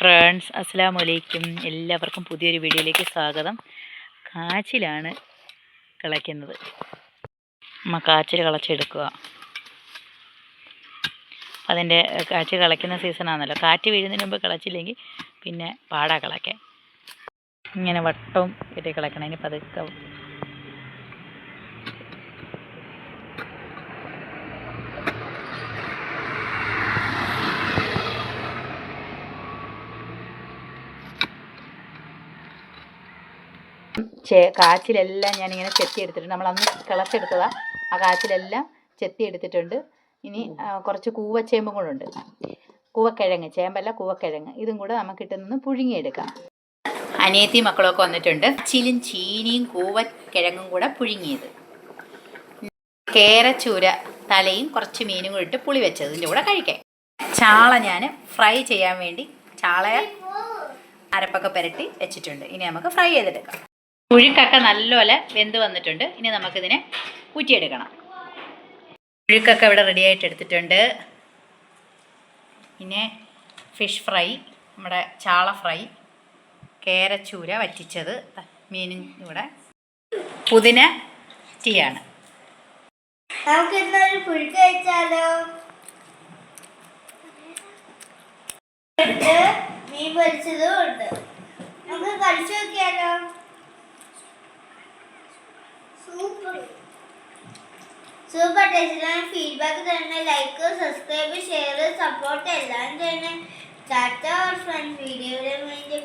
Friends അസ്സാം വലൈക്കും എല്ലാവർക്കും പുതിയൊരു വീഡിയോയിലേക്ക് സ്വാഗതം. കാച്ചിലാണ് കിളയ്ക്കുന്നത് അമ്മ കാച്ചിൽ കളച്ചെടുക്കുക അതിന്റെ കാച്ചിൽ കളയ്ക്കുന്ന സീസണാണല്ലോ കാറ്റ് വീഴുന്നതിന് മുമ്പ് കളച്ചില്ലെങ്കിൽ പിന്നെ പാടാ കളയ്ക്കാൻ ഇങ്ങനെ വട്ടവും കെട്ടി കളയ്ക്കണം ഇനി പതുക്കെ ചെ കാച്ചിലെല്ലാം ഞാനിങ്ങനെ ചെത്തി എടുത്തിട്ടുണ്ട് നമ്മൾ അന്ന് കിളച്ചെടുത്തതാ ആ കാച്ചിലെല്ലാം ചെത്തി എടുത്തിട്ടുണ്ട് ഇനി കുറച്ച് കൂവച്ചേമ്പും കൂടെ ഉണ്ട്. കൂവക്കിഴങ്ങ് ചേമ്പല്ല കൂവക്കിഴങ്ങ്. ഇതും കൂടെ നമുക്ക് ഇട്ടുനിന്ന് പുഴുങ്ങിയെടുക്കാം. അനിയത്തി മക്കളൊക്കെ വന്നിട്ടുണ്ട്. ചിലും ചീനിയും കൂവക്കിഴങ്ങും കൂടെ പുഴുങ്ങിയത്. കേരച്ചൂര തലയും കുറച്ച് മീനും കൂടെ ഇട്ട് പുളി വെച്ചത്. ഇതിന്റെ കൂടെ കഴിക്കാം. ചാള ഞാൻ ഫ്രൈ ചെയ്യാൻ വേണ്ടി ചാളയാൽ അരപ്പൊക്കെ പുരട്ടി വെച്ചിട്ടുണ്ട്. ഇനി നമുക്ക് ഫ്രൈ ചെയ്തെടുക്കാം. പുഴുക്കൊക്കെ നല്ലപോലെ വെന്ത് വന്നിട്ടുണ്ട്. ഇനി നമുക്കിതിനെ ഊറ്റിയെടുക്കണം. പുഴുക്കൊക്കെ ഇവിടെ റെഡി ആയിട്ട് എടുത്തിട്ടുണ്ട്. പിന്നെ ഫിഷ് ഫ്രൈ നമ്മുടെ ചാള ഫ്രൈ കേരച്ചൂര വറ്റിച്ചത് മീനും കൂടെ. പുതിന നമുക്ക് ഇന്നൊരു പുഴുക്ക് മീൻ പൊരിച്ചതും ഉണ്ട്. നമുക്ക് കഴിച്ചു നോക്കിയാലോ? സൂപ്പർ ടേസ്റ്റിലാണ് ഫീഡ്ബാക്ക് തന്നെ ലൈക്ക് സബ്സ്ക്രൈബ് ഷെയർ സപ്പോർട്ട് എല്ലാം ചെയ്യണം. ടാറ്റ ഫ്രണ്ട് വീഡിയോയുടെ വേണ്ടി